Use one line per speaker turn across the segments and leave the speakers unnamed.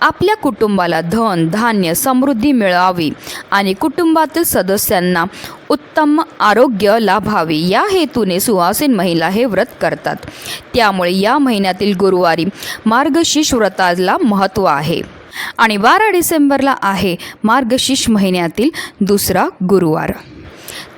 आपल्या कुटुंबाला धन धान्य समृद्धी मिळावी आणि कुटुंबातील सदस्यांना उत्तम आरोग्य लाभावे. या हेतूने सुहासीन महिला हे व्रत करतात. त्यामुळे या महिन्यातील गुरुवारी मार्गशीर्ष व्रताला महत्त्व आहे. आणि बारा डिसेंबरला आहे मार्गशीर्ष महिन्यातील दुसरा गुरुवार.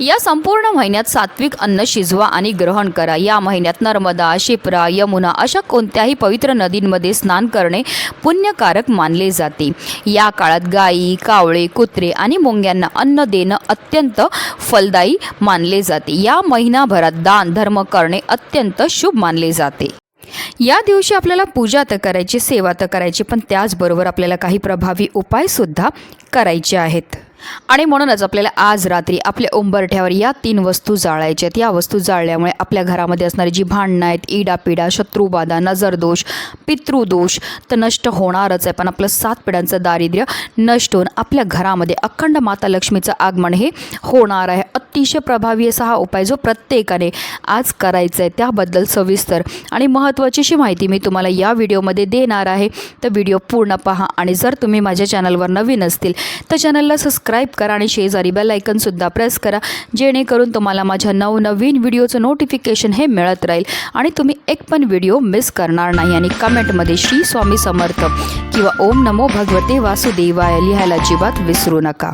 या संपूर्ण महिन्यात सात्विक अन्न शिजवा आणि ग्रहण करा. या महिन्यात नर्मदा शिप्रा यमुना अशा कोणत्याही पवित्र नदींमध्ये स्नान करणे पुण्यकारक मानले जाते. या काळात गायी कावळे कुत्रे आणि मुंग्यांना अन्न देणं अत्यंत फलदायी मानले जाते. या महिनाभरात दान धर्म करणे अत्यंत शुभ मानले जाते. या दिवशी आपल्याला पूजा तर करायची सेवा तर करायची पण त्याचबरोबर आपल्याला काही प्रभावी उपायसुद्धा करायचे आहेत. आणि म्हणूनच आपल्याला आज रात्री आपल्या उंबरठ्यावर या तीन वस्तू जाळायच्या आहेत. या वस्तू जाळल्यामुळे आपल्या घरामध्ये असणारी जी भांडणं आहेत इडापिडा शत्रुबाधा नजरदोष पितृदोष तर नष्ट होणारच आहे. पण आपलं सात पिढ्यांचं दारिद्र्य नष्ट होऊन आपल्या घरामध्ये अखंड माता लक्ष्मीचं आगमन हे होणार आहे. अतिशय प्रभावी असा हा उपाय जो प्रत्येकाने आज करायचा आहे त्याबद्दल सविस्तर आणि महत्त्वाची अशी माहिती मी तुम्हाला या व्हिडिओमध्ये देणार आहे. तर व्हिडिओ पूर्ण पहा आणि जर तुम्ही माझ्या चॅनलवर नवीन असतील तर चॅनलला सबस्क्राईब करा आणि शेजारी बेल आयकनसुद्धा प्रेस करा जेणेकरून तुम्हाला माझ्या नवनवीन व्हिडिओचं नोटिफिकेशन हे मिळत राहील. आणि तुम्ही एक पण व्हिडिओ मिस करणार नाही. आणि कमेंटमध्ये श्री स्वामी समर्थ किंवा ओम नमो भगवते वासुदेवाय लिहायला अजिबात विसरू नका.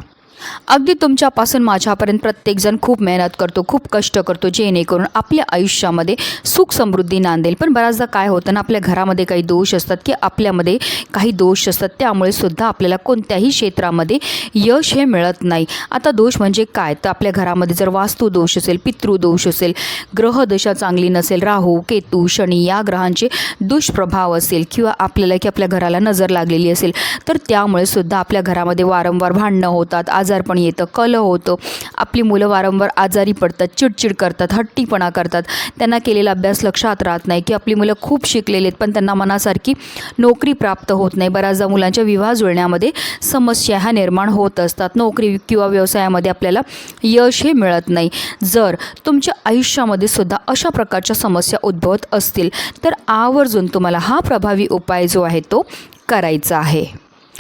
अगदी तुमच्यापासून माझ्यापर्यंत प्रत्येकजण खूप मेहनत करतो खूप कष्ट करतो जेणेकरून आपल्या आयुष्यामध्ये सुख समृद्धी नांदेल. पण बऱ्याचदा काय होतं ना आपल्या घरामध्ये काही दोष असतात की आपल्यामध्ये काही दोष असतात त्यामुळे सुद्धा आपल्याला कोणत्याही क्षेत्रामध्ये यश हे मिळत नाही. आता दोष म्हणजे काय? तर आपल्या घरामध्ये जर वास्तू दोष असेल पितृदोष असेल ग्रहदशा चांगली नसेल राहू केतू शनी या ग्रहांचे दुष्प्रभाव असेल किंवा आपल्याला की आपल्या घराला नजर लागलेली असेल तर त्यामुळे सुद्धा आपल्या घरामध्ये वारंवार भांडणं होतात आज आजारपण येतं कल होतं. आपली मुलं वारंवार आजारी पडतात चिडचिड करतात हट्टीपणा करतात. त्यांना केलेला अभ्यास लक्षात राहत नाही की आपली मुलं खूप शिकलेली आहेत पण त्यांना मनासारखी नोकरी प्राप्त होत नाही. बऱ्याचदा मुलांच्या विवाह जुळण्यामध्ये समस्या ह्या निर्माण होत असतात. नोकरी किंवा व्यवसायामध्ये आपल्याला यश हे मिळत नाही. जर तुमच्या आयुष्यामध्ये सुद्धा अशा प्रकारच्या समस्या उद्भवत असतील तर आवर्जून तुम्हाला हा प्रभावी उपाय जो आहे तो करायचा आहे.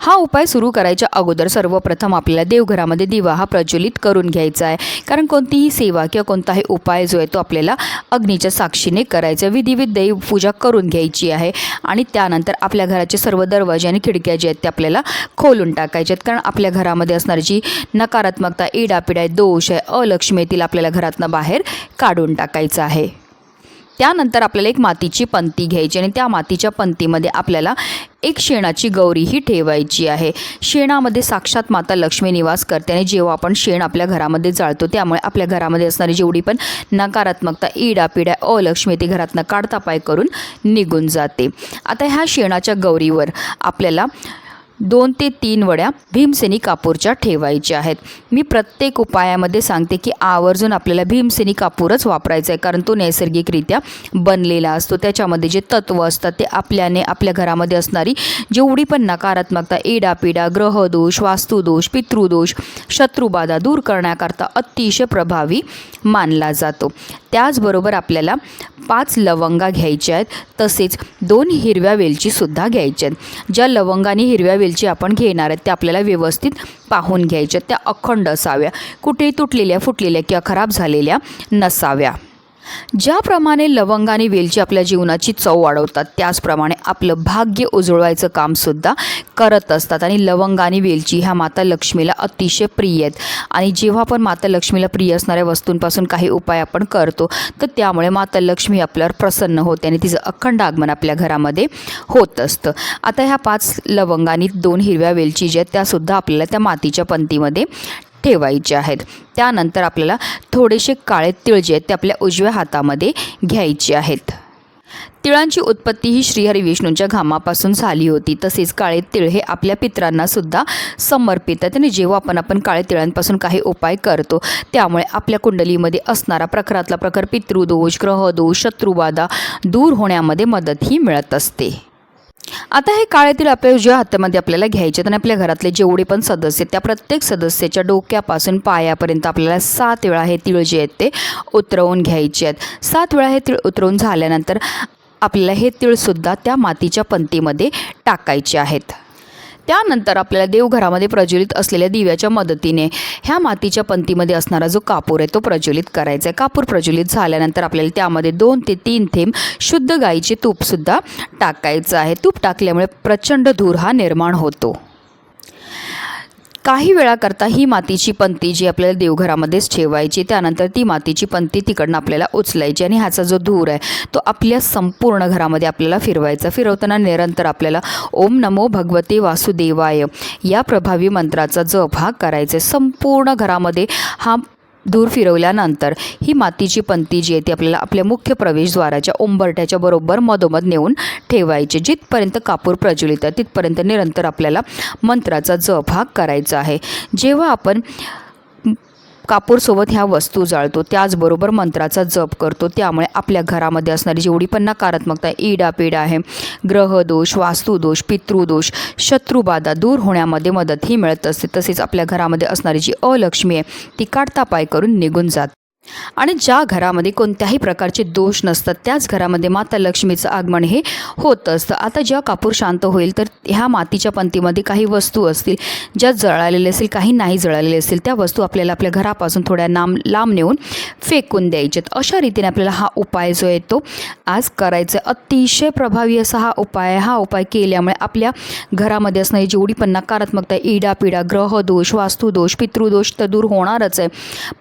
हा उपाय सुरू करायच्या अगोदर सर्वप्रथम आपल्याला देवघरामध्ये दिवा हा प्रज्वलित करून घ्यायचा आहे. कारण कोणतीही सेवा किंवा कोणताही उपाय जो आहे तो आपल्याला अग्नीच्या साक्षीने करायचा आहे. दैव पूजा करून घ्यायची आहे. आणि त्यानंतर आपल्या घराचे सर्व दरवाजे आणि खिडक्या जे आहेत ते आपल्याला खोलून टाकायच्या आहेत. कारण आपल्या घरामध्ये असणारी जी नकारात्मकता इडापिडा आहे दोष आहे अलक्ष्मी येतील आपल्याला घरातनं बाहेर काढून टाकायचं आहे. त्यानंतर आपल्याला एक मातीची पंती घ्यायची आणि त्या मातीच्या पंतीमध्ये आपल्याला एक शेणाची गौरी ही ठेवायची आहे. शेणामध्ये साक्षात माता लक्ष्मी निवास करते आणि जेव्हा आपण शेण आपल्या घरामध्ये जाळतो त्यामुळे आपल्या घरामध्ये असणारी जेवढी पण नकारात्मकता इडापिडा अलक्ष्मी ती घरातनं काढता पाय करून निघून जाते. आता ह्या शेणाच्या गौरीवर आपल्याला दोन ते तीन वड्या भीमसेनी कापूरच्या ठेवायच्या आहेत. मी प्रत्येक उपायामध्ये सांगते की आवर्जून आपल्याला भीमसेनी कापूरच वापरायचा आहे कारण तो नैसर्गिकरित्या बनलेला असतो. त्याच्यामध्ये जे तत्त्व असतात ते आपल्याने आपल्या घरामध्ये असणारी जेवढी पण नकारात्मकता इडापिडा ग्रहदोष वास्तुदोष पितृदोष शत्रुबाधा दूर करण्याकरता अतिशय प्रभावी मानला जातो. त्याचबरोबर आपल्याला पाच लवंगा घ्यायच्या आहेत तसेच दोन हिरव्या वेलचीसुद्धा घ्यायच्या आहेत. ज्या लवंगाने हिरव्या वेल वेलची आपण घेणार आहेत त्या आपल्याला व्यवस्थित पाहून घ्यायच्या त्या अखंड असाव्या. कुठेही तुटलेल्या फुटलेल्या किंवा खराब झालेल्या नसाव्या. ज्याप्रमाणे लवंग आणि वेलची आपल्या जीवनाची चव वाढवतात त्याचप्रमाणे आपलं भाग्य उजळवायचं कामसुद्धा करत असतात. आणि लवंग आणि वेलची ह्या माता लक्ष्मीला अतिशय प्रिय आहेत. आणि जेव्हा आपण माता लक्ष्मीला प्रिय असणाऱ्या वस्तूंपासून काही उपाय आपण करतो तर त्यामुळे माता लक्ष्मी आपल्यावर प्रसन्न होते आणि तिचं अखंड आगमन आपल्या घरामध्ये होत असतं. आता ह्या पाच लवंग आणि दोन हिरव्या वेलची ज्या आहेत त्यासुद्धा आपल्याला त्या मातीच्या पंतीमध्ये ठेवायचे आहेत. त्यानंतर आपल्याला थोडेसे काळे तिळ जे आहेत ते आपल्या उजव्या हातामध्ये घ्यायचे आहेत. तिळांची उत्पत्ती ही श्रीहरी विष्णूंच्या घामापासून झाली होती. तसेच काळे तिळ हे आपल्या पित्रांना सुद्धा समर्पित आहेत. आणि जेव्हा आपण आपण काळे तिळांपासून काही उपाय करतो त्यामुळे आपल्या कुंडलीमध्ये असणारा प्रखरातला प्रखर पितृदोष ग्रहदोष शत्रुबाधा दूर होण्यामध्ये मदतही मिळत असते. आता हे काळे तिळ आपल्या हातामध्ये आपल्याला घ्यायचे आणि आपल्या घरातले जेवढे पण सदस्य आहेत, त्या प्रत्येक सदस्याच्या डोक्यापासून पायापर्यंत आपल्याला सात वेळा हे तिळ जे आहेत ते उतरवून घ्यायचे आहेत. सात वेळा हे तिळ उतरवून झाल्यानंतर आपल्याला हे तिळसुद्धा त्या मातीच्या पंतीमध्ये टाकायचे आहेत. त्यानंतर आपल्याला देवघरामध्ये प्रज्वलित असलेल्या दिव्याच्या मदतीने ह्या मातीच्या पंतीमध्ये असणारा जो कापूर आहे तो प्रज्वलित करायचा आहे. कापूर प्रज्वलित झाल्यानंतर आपल्याला त्यामध्ये दोन ते तीन थेंब शुद्ध गाईचे तूपसुद्धा टाकायचं आहे. तूप टाकल्यामुळे प्रचंड धूर हा निर्माण होतो. काही वेळाकरता ही मातीची पंती जी आपल्याला देवघरामध्येच ठेवायची त्यानंतर ती मातीची पंती तिकडनं आपल्याला उचलायची आणि ह्याचा जो धूर आहे तो आपल्या संपूर्ण घरामध्ये आपल्याला फिरवायचा. फिरवताना निरंतर आपल्याला ओम नमो भगवते वासुदेवाय या प्रभावी मंत्राचा जप हा करायचा आहे. संपूर्ण घरामध्ये हा धूर फिरवल्यानंतर ही मातीची पंती जी आहे ती आपल्याला आपल्या मुख्य प्रवेशद्वाराच्या उंबरट्याच्या बरोबर मधोमध नेऊन ठेवायचे. जिथपर्यंत कापूर प्रज्वलित आहे तिथपर्यंत निरंतर आपल्याला मंत्राचा जप हा करायचा आहे. जेव्हा आपण कापूरसोबत ह्या वस्तू जाळतो. त्याचबरोबर मंत्राचा जप करतो. त्यामुळे आपल्या घरामध्ये असणारी जेवढी पण नकारात्मकता इडापिडा आहे ग्रहदोष वास्तुदोष पितृदोष शत्रुबाधा दूर होण्यामध्ये मदत ही मिळत असते. तसेच आपल्या घरामध्ये असणारी जी अलक्ष्मी आहे ती काढता पाय करून निघून जात. आणि ज्या घरामध्ये कोणत्याही प्रकारचे दोष नसतात त्याच घरामध्ये माता लक्ष्मीचं आगमन हे होत असतं. आता जेव्हा कापूर शांत होईल तर ह्या मातीच्या पंतीमध्ये काही वस्तू असतील ज्या जळालेल्या असतील काही नाही जळालेले असतील त्या वस्तू आपल्याला आपल्या घरापासून थोड्या नाम लांब नेऊन फेकून द्यायच्यात अशा रीतीने आपल्याला हा उपाय जो आहे तो आज करायचा आहे. अतिशय प्रभावी असा हा उपाय हा उपाय केल्यामुळे आपल्या घरामध्ये असणारी जेवढी पण नकारात्मकता इडापिडा ग्रहदोष वास्तुदोष पितृदोष तर दूर होणारच आहे.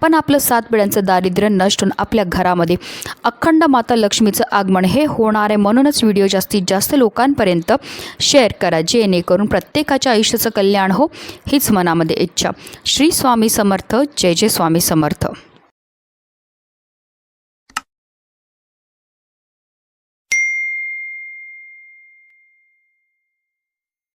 पण आपलं सात पिढ्यांचं दारिद्र्य नष्ट होऊन आपल्या घरामध्ये अखंड माता लक्ष्मीचं आगमन हे होणार आहे. म्हणूनच व्हिडिओ जास्तीत जास्त लोकांपर्यंत शेअर करा. जेणेकरून प्रत्येकाच्या आयुष्याचं कल्याण हो हीच मनामध्ये इच्छा. श्री स्वामी समर्थ. जय जय स्वामी समर्थ.